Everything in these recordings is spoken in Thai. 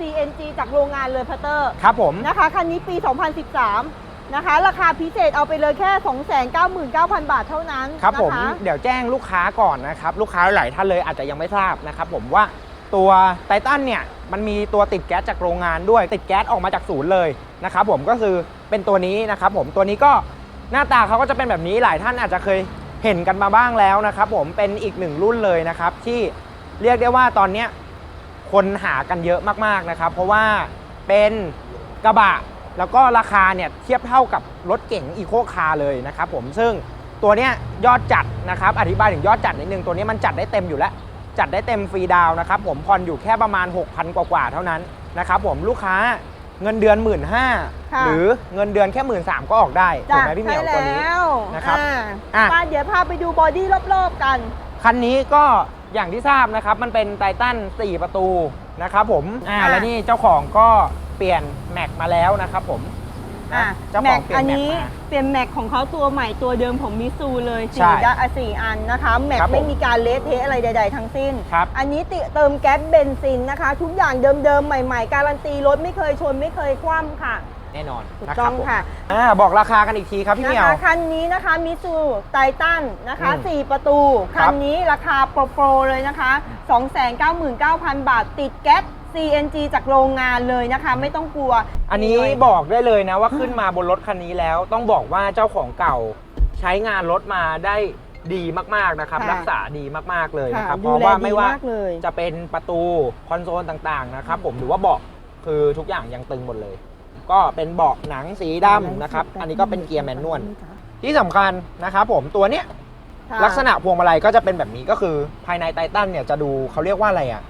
CNG จากโรงงานเลยพัตเตอร์ ครับผม นะคะ คันนี้ปี 2013 นะคะ ราคาพิเศษเอาไปเลยแค่ 299,000 บาทเท่านั้นครับผม นะคะ เดี๋ยวแจ้งลูกค้าก่อนนะครับ ลูกค้าหลายท่านเลยอาจจะยังไม่ทราบนะครับผมว่าตัวไททันเนี่ยมันมีตัวติดแก๊สจากโรงงานด้วย ติดแก๊สออกมาจากศูนย์เลยนะครับผมก็คือเป็นตัวนี้นะครับผมตัวนี้ก็หน้าตาเขาก็จะเป็นแบบนี้หลายท่านอาจจะเคยเห็นกันมาบ้างแล้วนะครับผมเป็นอีกหนึ่งรุ่นเลยนะครับที่เรียกได้ว่าตอนเนี้ย คนหากันเยอะมากๆนะครับ เพราะว่าเป็นกระบะแล้วก็ราคาเนี่ยเทียบเท่ากับรถเก๋งอีโคคาร์เลยนะครับผมซึ่งตัวเนี้ยยอดจัดนะครับอธิบายถึงยอดจัดนิดนึงตัวนี้มันจัดได้เต็มอยู่แล้ว จัดได้เต็มฟรีดาวน์นะครับผมผ่อนอยู่แค่ประมาณ 6,000 กว่าๆเท่านั้นนะครับผมลูกค้าเงินเดือน1 5ื่นค่ะหรือเงินเดือนแค่หมื่นสามก็ออกได้ถูกจ้ะไหมพี่เหมีใช่ยวตัวนี้แล้วนะครับอ่าอะมาเดี๋ยวพาไปดูบอดี้รอบๆกัน คันนี้ก็ อย่างที่ทราบนะครับ มันเป็นไททัน4 ประตูนะครับผมอ่าอะ แล้วนี่เจ้าของก็เปลี่ยนแม็กมาแล้วนะครับผมอะนะเจ้าขแม็องกเปลี่ยอันนแม็กนี้มา เปลี่ยนแม็กของเขาตัวใหม่ตัวเดิมของมิซูเลยใช่สี่ด้านอะสี่อันนะคะแม็กครับผม ไม่มีการเลสเทะอะไรใด ๆ ทั้งสิ้น ครับ อันนี้ติเติมแก๊สเบนซินนะคะ ทุกอย่างเดิมๆ ใหม่ ๆ การันตีรถไม่เคยชนไม่เคยคว่ำค่ะ แน่นอนถูกนะคต้รัอบงผมค่ะ อ่าบอกราคากันอีกทีครับพี่เหนะมียวคะคันนี้นะคะมิซูไททันนะคะ อืม4 ประตู ครัคับ นนี้ราคาโปรๆเลยนะคะ 299,000 บาทติดแก๊ส CNG จากโรงงานเลยนะคะ ไม่ต้องกลัวอันนี้บอกได้เลยนะว่าขึ้นมาบนรถคันนี้แล้ว ต้องบอกว่าเจ้าของเก่า ใช้งานรถมาได้ดีมากๆนะครับค่ะรักษาดีมากๆเลยค่ะนะครับเพดูราะแลว่าดีไม่ว่ามากเลยจะเป็นประตูคอนโซลต่างๆนะครับผมหรือว่าเบาะคือทุกอย่างยังตึงหมดเลย ก็เป็นเบาะหนังสีดำนะครับ อันนี้ก็เป็นเกียร์แมนนวลที่สำคัญนะครับผมตัวเนี้ยค่ะลักษณะพวงมาลัยก็จะเป็นแบบนี้ก็คือภายในไททันเนี่ยจะดูเขาเรียกว่าอะไรอะ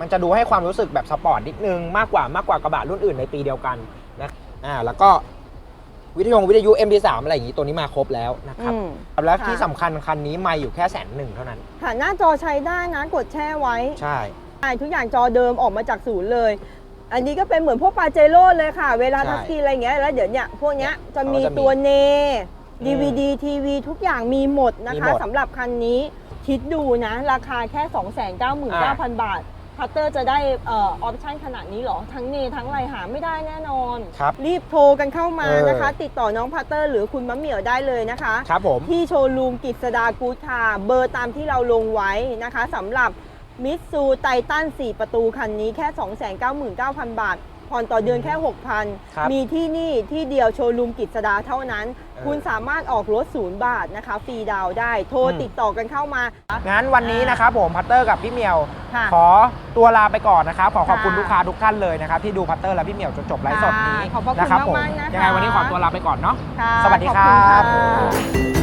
มันจะดูให้ความรู้สึกแบบสปอร์ตนิดนึงมากกว่ามากกว่ากระบะรุ่นอื่นในปีเดียวกันนะอ่าแล้วก็วิทยุวิทยุ MP3 อะไรอย่างนี้ตัวนี้มาครบแล้วนะครับอืมแล้วค่ะที่สำคัญคันนี้ไม่อยู่แค่แสนหนึ่งเท่านั้นค่ะหน้าจอใช้ได้นะกดแช่ไว้ใช่ใช่ทุกอย่างจอเดิมออกมาจากศูนย์เลย อันนี้ก็เป็นเหมือนพวกปาเจโร่เลยค่ะ เวลาใช่ทัชสกรีนอะไรอย่างเงี้ยแล้วเดี๋ยวเนี่ยพวกเนี้ยจะมีเขาจะมีตัวเนอืม DVD ทีวีทุกอย่างมีหมดนะมีคะหมดสำหรับคันนี้คิดดูนะ ราคาแค่ 299,000 บาทพัตเตอร์จะได้เออออปชั่นขนาดนี้เหรอ ทั้งเนทั้งไรหาไม่ได้แน่นอน ครับรีบโทรกันเข้ามาเออนะคะติดต่อน้องพัตเตอร์หรือคุณมะเหมี่ยวได้เลยนะคะ ครับผม ที่โชว์รูมกิจสดากูดคาร์เบอร์ตามที่เราลงไว้นะคะสำหรับ มิตซูไททัน4 ประตูคันนี้แค่ 299,000 บาท ผ่อนต่อเดือนแค่ ครับ6,000 มีที่นี่ที่เดียวโชว์รูมกิจสดาเท่านั้นเออคุณสามารถออกรถศูนย์บาทนะคะ ฟรีดาวน์ได้ โทรอืม ติดต่อกันเข้ามางั้นวันนี้นะครับผมพัตเตอร์กับพี่เหมียว ค่ะ ขอตัวลาไปก่อนนะครับ ขอขอบคุณค่ะลูกค้าทุกท่านเลยนะครับ ที่ดูพัตเตอร์และพี่เหมียวจนจบไลฟ์สดนี้ค่ะขอบพระคุณนะครับผมมากๆนะคะ ยังไงวันนี้ขอตัวลาไปก่อนเนาะ ค่ะสวัสดีขอครับณะ